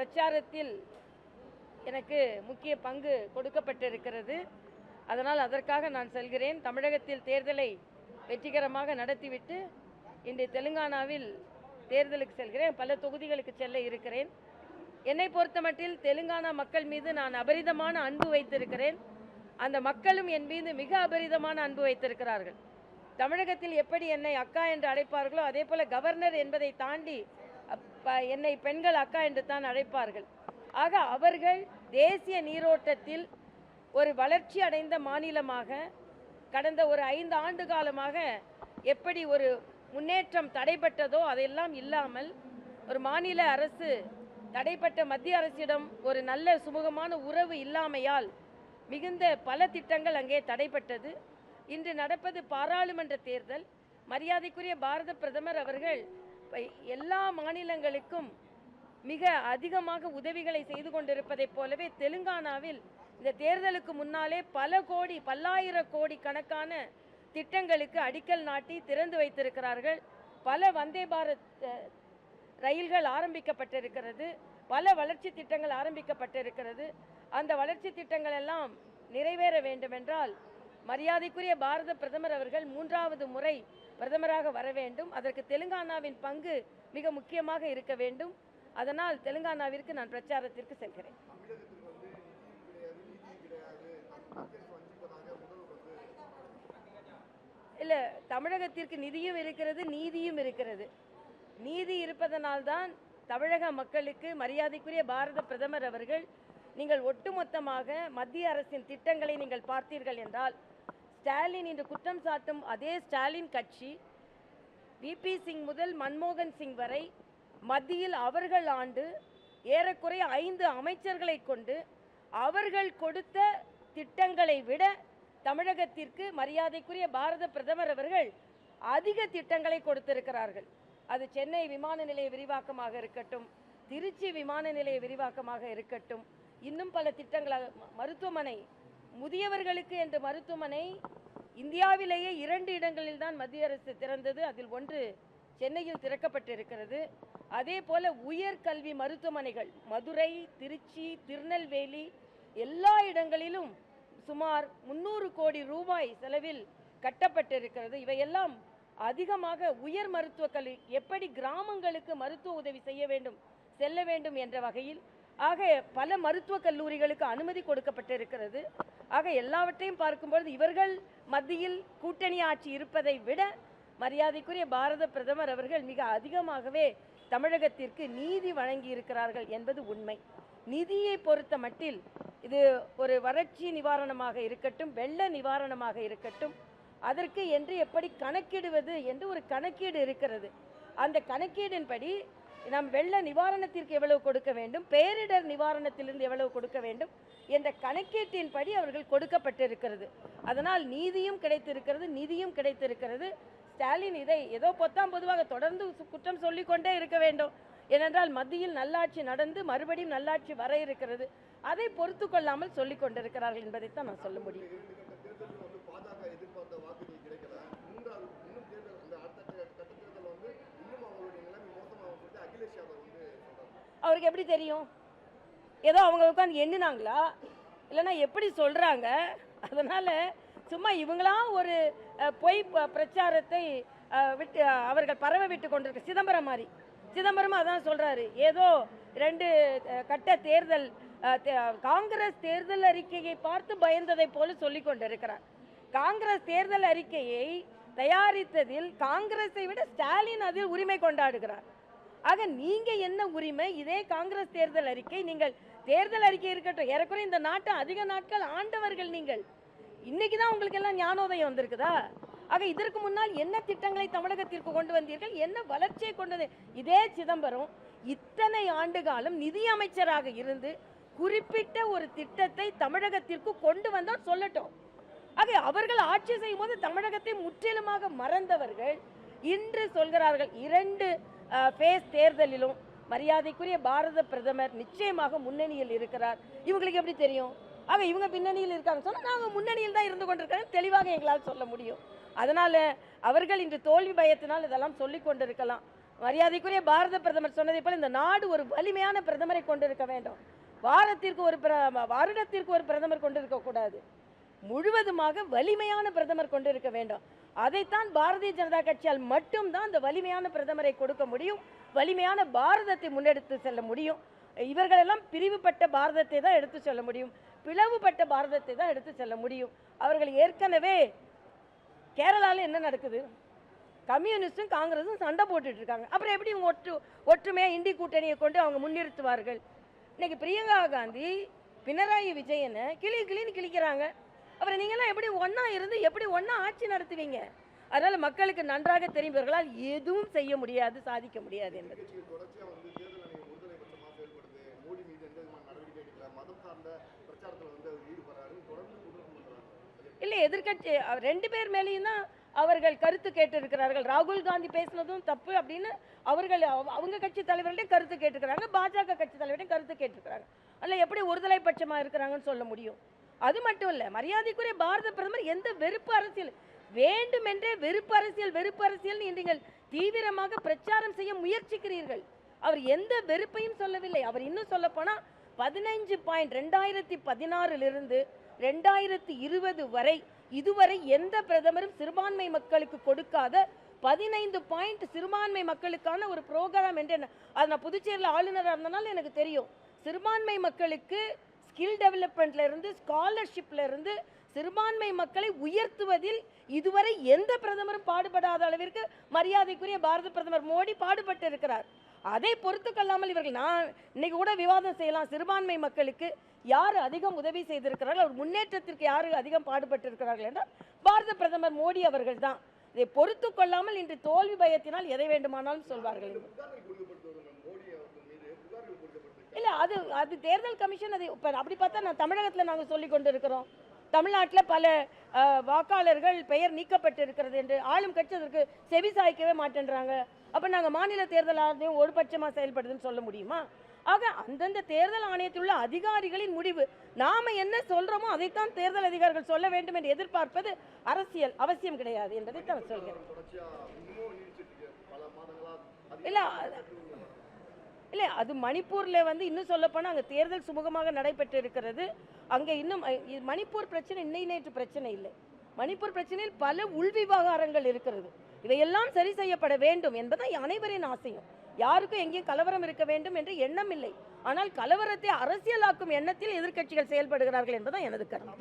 பிரச்சாரத்தில் எனக்கு முக்கிய பங்கு கொடுக்கப்பட்டிருக்கிறது. அதனால் அதற்காக நான் செல்கிறேன். தமிழகத்தில் தேர்தலை வெற்றிகரமாக நடத்திவிட்டு இன்று தெலுங்கானாவில் தேர்தலுக்கு செல்கிறேன். பல தொகுதிகளுக்கு செல்ல இருக்கிறேன். என்னை பொறுத்தமட்டில் தெலுங்கானா மக்கள் மீது நான் அபரிதமான அன்பு வைத்திருக்கிறேன். அந்த மக்களும் என் மீது மிக அபரிதமான அன்பு வைத்திருக்கிறார்கள். தமிழகத்தில் எப்படி என்னை அக்கா என்று அழைப்பார்களோ அதே போல கவர்னர் என்பதை தாண்டி என்னை பெண்கள் அக்கா என்று தான் அழைப்பார்கள். ஆக அவர்கள் தேசிய நீரோட்டத்தில் ஒரு வளர்ச்சி அடைந்த மாநிலமாக கடந்த ஒரு ஐந்து ஆண்டு காலமாக எப்படி ஒரு முன்னேற்றம் தடைபட்டதோ அதெல்லாம் இல்லாமல் ஒரு மாநில அரசு தடைப்பட்ட மத்திய அரசிடம் ஒரு நல்ல சுமூகமான உறவு இல்லாமையால் மிகுந்த பல திட்டங்கள் அங்கே தடைப்பட்டது இன்று நடப்பது பாராளுமன்ற தேர்தல். மரியாதைக்குரிய பாரத பிரதமர் அவர்கள் எல்லா மாநிலங்களுக்கும் மிக அதிகமாக உதவிகளை செய்து கொண்டிருப்பதைப் போலவே தெலுங்கானாவில் இந்த தேர்தலுக்கு முன்னாலே பல கோடி பல்லாயிர கோடி கணக்கான திட்டங்களுக்கு அடிக்கல் நாட்டி திறந்து வைத்திருக்கிறார்கள். பல வந்தே பாரத் ரயில்கள் ஆரம்பிக்கப்பட்டிருக்கிறது. பல வளர்ச்சி திட்டங்கள் ஆரம்பிக்கப்பட்டிருக்கிறது. அந்த வளர்ச்சி திட்டங்கள் எல்லாம் நிறைவேற வேண்டுமென்றால் மரியாதைக்குரிய பாரத பிரதமர் அவர்கள் மூன்றாவது முறை பிரதமராக வர வேண்டும். அதற்கு தெலுங்கானாவின் பங்கு மிக முக்கியமாக இருக்க வேண்டும். அதனால் தெலுங்கானாவிற்கு நான் பிரச்சாரத்திற்கு செல்கிறேன். இல்லை தமிழகத்திற்கு நிதியும் இருக்கிறது நீதியும் இருக்கிறது. நீதி இருப்பதனால்தான் தமிழக மக்களுக்கு மரியாதைக்குரிய பாரத பிரதமர் அவர்கள் நீங்கள் ஒட்டுமொத்தமாக மத்திய அரசின் திட்டங்களை நீங்கள் பார்த்தீர்கள் என்றால் ஸ்டாலின் இன்று குற்றம் சாட்டும் அதே ஸ்டாலின் கட்சி விபி சிங் முதல் மன்மோகன் சிங் வரை மத்தியில் அவர்கள் ஆண்டு ஏறக்குறைய ஐந்து அமைச்சர்களை கொண்டு அவர்கள் கொடுத்த திட்டங்களை விட தமிழகத்திற்கு மரியாதைக்குரிய பாரத பிரதமர் அவர்கள் அதிக திட்டங்களை கொடுத்திருக்கிறார்கள். அது சென்னை விமான நிலைய விரிவாக்கமாக இருக்கட்டும் திருச்சி விமான நிலைய விரிவாக்கமாக இருக்கட்டும் இன்னும் பல திட்டங்களாக மருத்துவமனை முதியவர்களுக்கு என்ற மருத்துவமனை இந்தியாவிலேயே இரண்டு இடங்களில் தான் மத்திய அரசு திறந்தது. அதில் ஒன்று சென்னையில் திறக்கப்பட்டிருக்கிறது. அதே போல உயர்கல்வி மருத்துவமனைகள் மதுரை திருச்சி திருநெல்வேலி எல்லா இடங்களிலும் சுமார் முன்னூறு கோடி ரூபாய் செலவில் கட்டப்பட்டிருக்கிறது. இவையெல்லாம் அதிகமாக உயர் மருத்துவ கல்வி எப்படி கிராமங்களுக்கு மருத்துவ உதவி செய்ய வேண்டும் செல்ல வேண்டும் என்ற வகையில் ஆக பல மருத்துவக் கல்லூரிகளுக்கு அனுமதி கொடுக்கப்பட்டிருக்கிறது. ஆக எல்லாவற்றையும் பார்க்கும்பொழுது இவர்கள் மத்தியில் கூட்டணி ஆட்சி இருப்பதை விட மரியாதைக்குரிய பாரத பிரதமர் அவர்கள் மிக அதிகமாகவே தமிழகத்திற்கு நீதி வழங்கி இருக்கிறார்கள் என்பது உண்மை. நிதியை பொறுத்த மட்டில் இது ஒரு வறட்சி நிவாரணமாக இருக்கட்டும் வெள்ள நிவாரணமாக இருக்கட்டும் அதற்கு என்று எப்படி கணக்கிடுவது என்று ஒரு கணக்கீடு இருக்கிறது. அந்த கணக்கீடின்படி நாம் வெள்ள நிவாரணத்திற்கு எவ்வளவு கொடுக்க வேண்டும்? பேரிடர் நிவாரணத்திலிருந்து எவ்வளவு கொடுக்க வேண்டும்? என்ற கணக்கீட்டின்படி அவர்கள் கொடுக்கப்பட்டிருக்கிறது. அதனால் நீதியும் கிடைத்திருக்கிறது நிதியும் கிடைத்திருக்கிறது. ஸ்டாலின் இதை ஏதோ பொத்தாம் பொதுவாக தொடர்ந்து குற்றம் சொல்லிக்கொண்டே இருக்க வேண்டும். ஏனென்றால் மத்தியில் நல்லாட்சி நடந்து மறுபடியும் நல்லாட்சி வர இருக்கிறது. அதை பொறுத்து கொள்ளாமல் சொல்லிக் கொண்டிருக்கிறார்கள் என்பதைத்தான் நான் சொல்ல முடியும் தேர்தலில் வந்து பாஜக எதிர்பார்த்த வாக்குகள் கிடைக்கல மூன்றாவது இன்னும் தேர்தல் அந்த அடுத்த கட்ட தேர்தலில் வந்து இன்னும் அவங்களுடைய நிலைமை மோசமாகும் சொல்லிட்டு அகிலேஷ் யாதவ் வந்து சொல்றாங்க அவருக்கு எப்படி தெரியும்? ஏதோ அவங்க உட்காந்து எண்ணினாங்களா? இல்லைன்னா எப்படி சொல்கிறாங்க அதனால் சும்மா இவங்களாம் ஒரு பொய் ப- பிரச்சாரத்தை விட்டு அவர்கள் பரவ விட்டு கொண்டிருக்க சிதம்பரம் மாதிரி. சிதம்பரம் அதான் சொல்கிறாரு ஏதோ ரெண்டு கட்ட தேர்தல் காங்கிரஸ் தேர்தல் அறிக்கையை பார்த்து பயந்ததை போல சொல்லி கொண்டிருக்கிறார். காங்கிரஸ் தேர்தல் அறிக்கையை தயாரித்ததில் காங்கிரஸை விட ஸ்டாலின் அதில் உரிமை கொண்டாடுகிறார். ஆக நீங்க என்ன உரிமை? இதே காங்கிரஸ் தேர்தல் அறிக்கை நீங்கள் தேர்தல் அறிக்கை இருக்கட்டும். ஏறக்குறைய இந்த நாட்டை அதிக நாட்கள் ஆண்டவர்கள் நீங்கள். இன்னைக்கு தான் உங்களுக்கு எல்லாம் ஞானோதயம் வந்திருக்குதா? ஆக இதற்கு முன்னால் என்ன திட்டங்களை தமிழகத்திற்கு கொண்டு வந்தீர்கள்? என்ன வளர்ச்சியை கொண்டது இதே சிதம்பரம் இத்தனை ஆண்டு காலம் நிதி அமைச்சராக இருந்து குறிப்பிட்ட ஒரு திட்டத்தை தமிழகத்திற்கு கொண்டு வந்தால் சொல்லட்டும். ஆக அவர்கள் ஆட்சி செய்யும் போது தமிழகத்தை முற்றிலுமாக மறந்தவர்கள். இன்று சொல்கிறார்கள் இரண்டு ஃபேஸ் தேர்தலிலும் மரியாதைக்குரிய பாரத பிரதமர் நிச்சயமாக முன்னணியில் இருக்கிறார். இவங்களுக்கு எப்படி தெரியும்? ஆக இவங்க பின்னணியில் இருக்காங்க சொன்னால் நாங்கள் முன்னணியில் தான் இருந்து கொண்டிருக்கிறோம். தெளிவாக எங்களால் சொல்ல முடியும். அதனால் அவர்கள் இன்று தோல்வி பயத்தினால் இதெல்லாம் சொல்லிக் கொண்டிருக்கலாம். மரியாதைக்குரிய பாரத பிரதமர் சொன்னதை போல இந்த நாடு ஒரு வலிமையான பிரதமரை கொண்டிருக்க வேண்டும். வாரத்திற்கு ஒரு பிர- வருடத்திற்கு ஒரு பிரதமர் கொண்டிருக்கக்கூடாது முழுவதுமாக வலிமையான பிரதமர் கொண்டிருக்க வேண்டும். அதைத்தான் பாரதிய ஜனதா கட்சியால் மட்டும்தான் அந்த வலிமையான பிரதமரை கொடுக்க முடியும் வலிமையான பாரதத்தை முன்னெடுத்து செல்ல முடியும். இவர்களெல்லாம் பிரிவுபட்ட பாரதத்தை தான் எடுத்து செல்ல முடியும் பிளவுபட்ட பாரதத்தை தான் எடுத்து செல்ல முடியும். அவர்கள் ஏற்கனவே கேரளாவில் என்ன நடக்குது? கம்யூனிஸ்டும் காங்கிரஸும் சண்டை போட்டுட்டு இருக்காங்க. அப்புறம் எப்படி இவங்க ஒற்று ஒற்றுமையாக இந்தி கூட்டணியை கொண்டு அவங்க முன்னிறுத்துவார்கள்? இன்னைக்கு பிரியங்கா காந்தி பினராயி விஜயனை கிளி கிளின்னு கிழிக்கிறாங்க. அப்புறம் நீங்களாம் எப்படி ஒன்றா இருந்து எப்படி ஒன்றா ஆட்சி நடத்துவீங்க? அதனால மக்களுக்கு நன்றாக தெரியும். இவர்களால் எதுவும் செய்ய முடியாது சாதிக்க முடியாது என்பது. இல்லை எதிர்க்கட்சி அஹ், ரெண்டு பேர் மேலேயும் தான் அவர்கள் கருத்து கேட்டிருக்கிறார்கள். ராகுல் காந்தி பேசுனதும் தப்பு அப்படின்னு அவர்கள் அவ- அவங்க கட்சி தலைவர்கள்ட்டையும் கருத்து கேட்டிருக்கிறாங்க. பாஜக கட்சி தலைவர்கிட்டையும் கருத்து கேட்டிருக்கிறாங்க. அதில் எப்படி ஒருதலை பட்சமாக இருக்கிறாங்கன்னு சொல்ல முடியும்? அது மட்டும் இல்லை மரியாதைக்குரிய பாரத பிரதமர் எந்த வெறுப்பு அரசியல் வேண்டுமென்றே வெறுப்பு அரசியல் வெறுப்பு அரசியல் நீங்கள் தீவிரமாக பிரச்சாரம் செய்ய முயற்சிக்கிறீர்கள். அவர் எந்த வெறுப்பையும் சொல்லவில்லை. அவர் இன்னும் சொல்ல போனால் பதினைஞ்சு பாயிண்ட் ரெண்டாயிரத்தி பதினாறிலிருந்து ரெண்டாயிரத்தி இருபது வரை இதுவரை எந்த பிரதமரும் சிறுபான்மை மக்களுக்கு கொடுக்காத பதினைந்து பாயிண்ட் சிறுபான்மை மக்களுக்கான ஒரு ப்ரோக்ராம் என்று அது நான் புதுச்சேரியில் ஆளுநராக இருந்தனால எனக்கு தெரியும். சிறுபான்மை மக்களுக்கு ஸ்கில் டெவலப்மெண்ட்லேருந்து ஸ்காலர்ஷிப்லேருந்து சிறுபான்மை மக்களை உயர்த்துவதில் இதுவரை எந்த பிரதமரும் பாடுபடாத அளவிற்கு மரியாதைக்குரிய பாரத பிரதமர் மோடி பாடுபட்டு இருக்கிறார். அதை பொறுத்து கொள்ளாமல் இவர்கள் நான் இன்னைக்கு கூட விவாதம் செய்யலாம். சிறுபான்மை மக்களுக்கு யார் அதிகம் உதவி செய்திருக்கிறார்கள்? அவர் முன்னேற்றத்திற்கு யார் அதிகம் பாடுபட்டு இருக்கிறார்கள் என்றால் பாரத பிரதமர் மோடி அவர்கள் தான். இதை பொறுத்து கொள்ளாமல் இன்று தோல்வி பயத்தினால் எதை வேண்டுமானாலும் சொல்வார்கள் புகார்கள் கொடுக்கப்படுவது மோடி அவர்கள் மீது புகார்கள் கொடுக்கப்படுது இல்ல அது அது தேர்தல் கமிஷன் அது இப்ப அப்படி பார்த்தா நான் தமிழகத்துல நாங்க சொல்லி கொண்டு இருக்கிறோம் தமிழ்நாட்டுல பல வாக்காளர்கள் பெயர் நீக்கப்பட்டு இருக்கிறது என்று ஆளும் கட்சி அதற்கு செவி சாய்க்கவே மாட்டேன்றாங்க. அப்ப நாங்க மாநில தேர்தல் ஆணையம் ஒரு பட்சமா செயல்படுதுன்னு சொல்ல முடியுமா? ஆக அந்தந்த தேர்தல் ஆணையத்தில் உள்ள அதிகாரிகளின் முடிவு நாம என்ன சொல்றோமோ அதைத்தான் தேர்தல் அதிகாரிகள் சொல்ல வேண்டும் என்று எதிர்பார்ப்பது அரசியல் அவசியம் கிடையாது என்பதை தான் சொல்கிறேன். இல்ல இல்லை அது மணிப்பூரில் வந்து இன்னும் சொல்லப்போனால் அங்கே தேர்தல் சுமூகமாக நடைபெற்று இருக்கிறது அங்கே இன்னும் மணிப்பூர் பிரச்சனை இன்னை நேற்று பிரச்சனை இல்லை. மணிப்பூர் பிரச்சனையில் பல உள்விவகாரங்கள் இருக்கிறது. இவையெல்லாம் சரி செய்யப்பட வேண்டும் என்பதுதான் அனைவரின் ஆசையும். யாருக்கும் எங்கேயும் கலவரம் இருக்க வேண்டும் என்ற எண்ணம் இல்லை. ஆனால் கலவரத்தை அரசியலாக்கும் எண்ணத்தில் எதிர்க்கட்சிகள் செயல்படுகிறார்கள் என்பதுதான் எனது கருத்து.